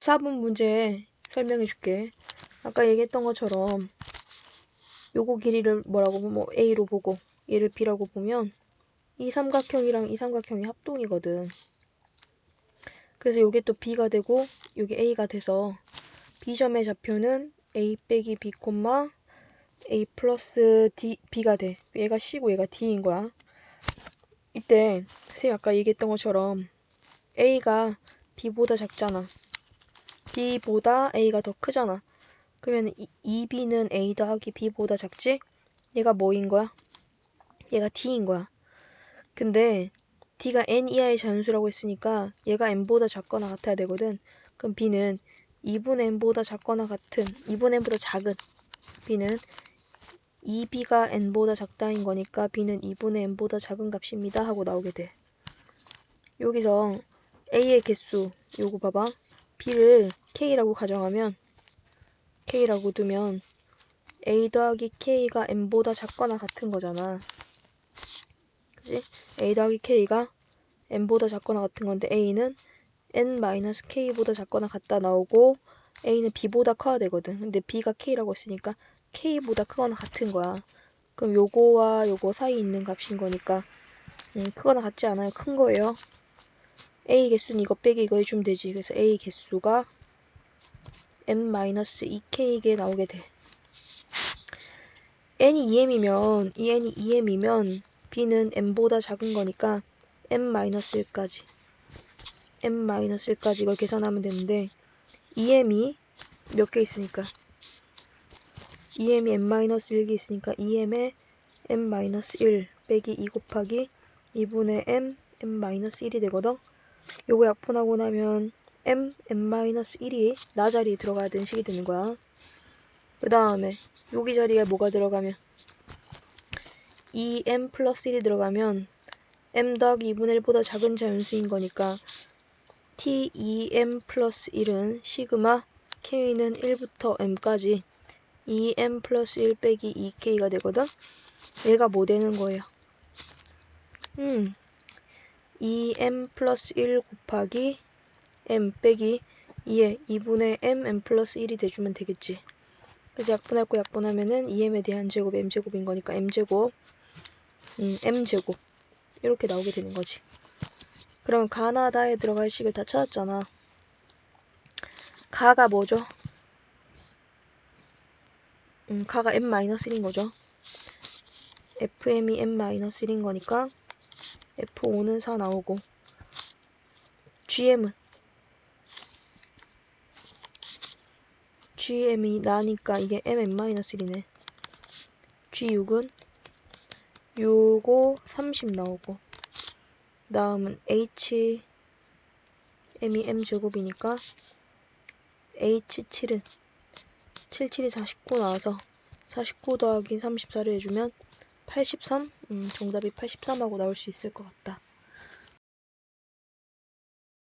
4번 문제 설명해 줄게. 아까 얘기했던 것처럼 요거 길이를 뭐라고 뭐 A로 보고 얘를 B라고 보면 이 삼각형이랑 이 삼각형이 합동이거든. 그래서 요게 또 B가 되고 요게 A가 돼서 B점의 좌표는 A 빼기 B, A 플러스 D, B가 돼. 얘가 C고 얘가 D인 거야. 이때 선생님 아까 얘기했던 것처럼 A가 B보다 작잖아. B보다 A가 더 크잖아. 그러면 이, 이 B는 A 더하기 B보다 작지? 얘가 뭐인 거야? 얘가 D인 거야. 근데 D가 N 이하의 자연수라고 했으니까 얘가 N보다 작거나 같아야 되거든. 그럼 B는 2분의 N보다 작거나 같은 2분의 N보다 작은 B는 2B가 N보다 작다인 거니까 B는 2분의 N보다 작은 값입니다 하고 나오게 돼. 여기서 A의 개수 요거 봐봐. B를 K라고 가정하면 K라고 두면 A 더하기 K가 N보다 작거나 같은 거잖아. 그지? A 더하기 K가 N보다 작거나 같은 건데 A는 N-K보다 작거나 같다 나오고 A는 B보다 커야 되거든. 근데 B가 K라고 했으니까 K보다 크거나 같은 거야. 그럼 요거와 요거 사이 있는 값인 거니까 음, 크거나 같지 않아요. 큰 거예요. A 개수는 이거 빼기 이거 해주면 되지. 그래서 A 개수가 n-2k게 나오게 돼. n이 2m이면 이 n이 2m이면 b는 n보다 작은 거니까 n-1까지 n-1까지 이걸 계산하면 되는데 2m이 몇 개 있으니까 2m이 n-1개 있으니까 2m에 n-1 빼기 2 곱하기 2분의 m n-1이 되거든. 요거 약분하고 나면 m, n-1이 나 자리에 들어가야 되는 식이 되는 거야. 그 다음에 여기 자리에 뭐가 들어가면 2m 플러스 1이 들어가면 m 더하기 2분의 1보다 작은 자연수인 거니까 t 2m 플러스 1은 시그마 k는 1부터 m까지 2m 플러스 1 빼기 2k가 되거든? 얘가 뭐 되는 거예요? 음, 2m 플러스 1 곱하기 m 빼기 2에 2분의 m, m 플러스 1이 돼주면 되겠지. 그래서 약분할 거 약분하면은 2m에 대한 제곱 m제곱인 거니까 m제곱, 음, m제곱 이렇게 나오게 되는 거지. 그럼 가나다에 들어갈 식을 다 찾았잖아. 가가 뭐죠? 음, 가가 m-1인 거죠. fm이 m-1인 거니까 f5는 4 나오고 gm은 gm이 나니까 이게 mn-1이네. g6은 요거 30 나오고 다음은 h m이 m제곱이니까 h7은 77이 49 나와서 49 더하기 34를 해주면 83? 음, 정답이 83하고 나올 수 있을 것 같다.